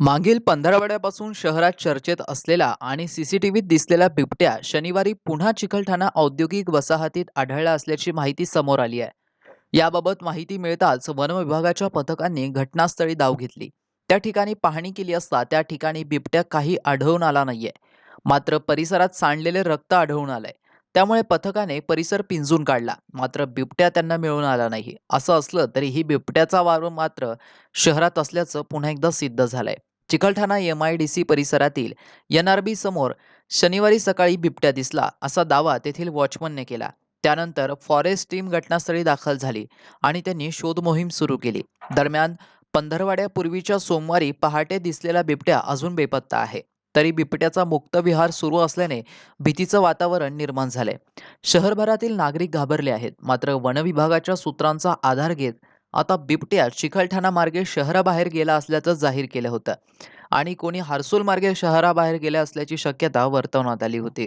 मागील पंधरवड्यापासून शहरात चर्चेत असलेला आणि सी सी टी व्हीत दिसलेला बिबट्या शनिवारी पुन्हा चिकलठाणा औद्योगिक वसाहतीत आढळला असल्याची माहिती समोर आली आहे. याबाबत माहिती मिळताच वन विभागाच्या पथकांनी घटनास्थळी धाव घेतली. त्या ठिकाणी पाहणी केली असता त्या ठिकाणी बिबट्या काही आढळून आला नाहीये. मात्र परिसरात सांडलेले रक्त आढळून आलंय. त्यामुळे पथकाने परिसर पिंजून काढला. मात्र बिबट्या त्यांना मिळून आला नाही. असं असलं तरी ही बिबट्याचा वावर मात्र शहरात असल्याचं पुन्हा एकदा सिद्ध झालंय. Chikalthana M I D C परिसरातील एन आर बी समोर शनिवारी सकाळी बिबट्या दिसला असा दावा तेथील वॉचमनने केला. त्यानंतर फॉरेस्ट टीम घटनास्थळी दाखल झाली आणि त्यांनी शोध मोहीम सुरू केली. दरम्यान पंधरवाड्यापूर्वीच्या सोमवारी पहाटे दिसलेला बिबट्या अजून बेपत्ता आहे. तरी बिबट्याचा मुक्त विहार सुरू असल्याने भीतीचं वातावरण निर्माण झालंय. शहरभरातील नागरिक घाबरले आहेत. मात्र वनविभागाच्या सूत्रांचा आधार घेत आता बिबट्या चिखलठाणा मार्गे शहराबाहेर गेला असल्याचं जाहीर केलं होतं. आणि कोणी हार्सूल मार्गे शहराबाहेर गेल्या असल्याची शक्यता वर्तवण्यात आली होती.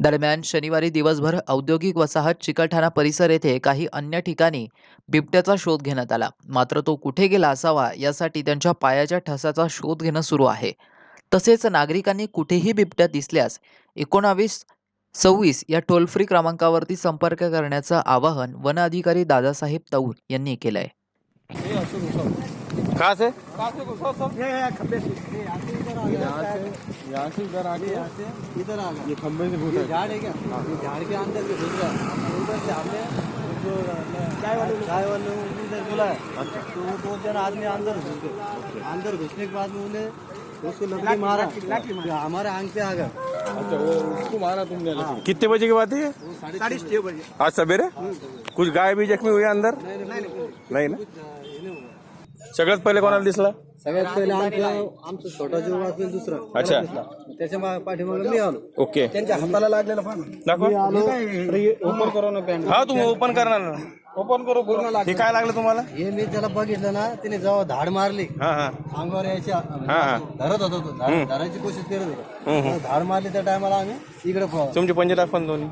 दरम्यान शनिवारी दिवसभर औद्योगिक वसाहत चिकलठाणा परिसर येथे काही अन्य ठिकाणी बिबट्याचा शोध घेण्यात आला. मात्र तो कुठे गेला असावा यासाठी त्यांच्या पायाच्या ठसाचा शोध घेणं सुरू आहे. तसेच नागरिकांनी कुठेही बिबट्या दिसल्यास एकोणावीस सव्वीस या टोल फ्री क्रमांकावरती संपर्क करण्याचं आवाहन वन अधिकारी दादासाहेब तौर यांनी केलं आहे कहाँ से? ये ये खंबे से. ये यहाँ से इधर आ गया यहाँ से यहाँ से इधर आके यहाँ से इधर आ गया ये खंबे से ये घुसा झाड़ है क्या? ये झाड़ के अंदर से घुस गया उधर से हमने जो चाय वाले चाय वाले लोगों को इधर बुलाया तो वो दो जन आदमी अंदर घुस गए। अंदर घुसने के बाद में उन्हें उसको लकड़ी मारा हमारे आंग पे आ गया अच्छा वो उसको मारा तुमने कितने बजे की बात है साढ़े छः बजे आज सवेरे कुछ गाय भी जख्मी हुई अंदर नाही ना सगळ्यात पहिले कोणाला दिसला सगळ्यात पहिले आमचं आमचं छोटा जीव वाचून दुसरा अच्छा त्याच्या पाठीमागे मी आलो ओके त्यांच्या हाताला लागलेला पाहा दाखवा ओपन करो ना हा तुम्ही ओपन करणार ना ओपन करो पूर्ण हे काय लागलं तुम्हाला? हे मी त्याला बघितलं ना त्याने जेव्हा धाड मारली हा हा. अंगावर यायची हा. धरत होतो तो, धाड- धरायची कोशिश करत होतो. धाड मारली त्या टायमाला आम्ही इकडे पळ- तुमचे पंजे दाखवा ना दोन्ही.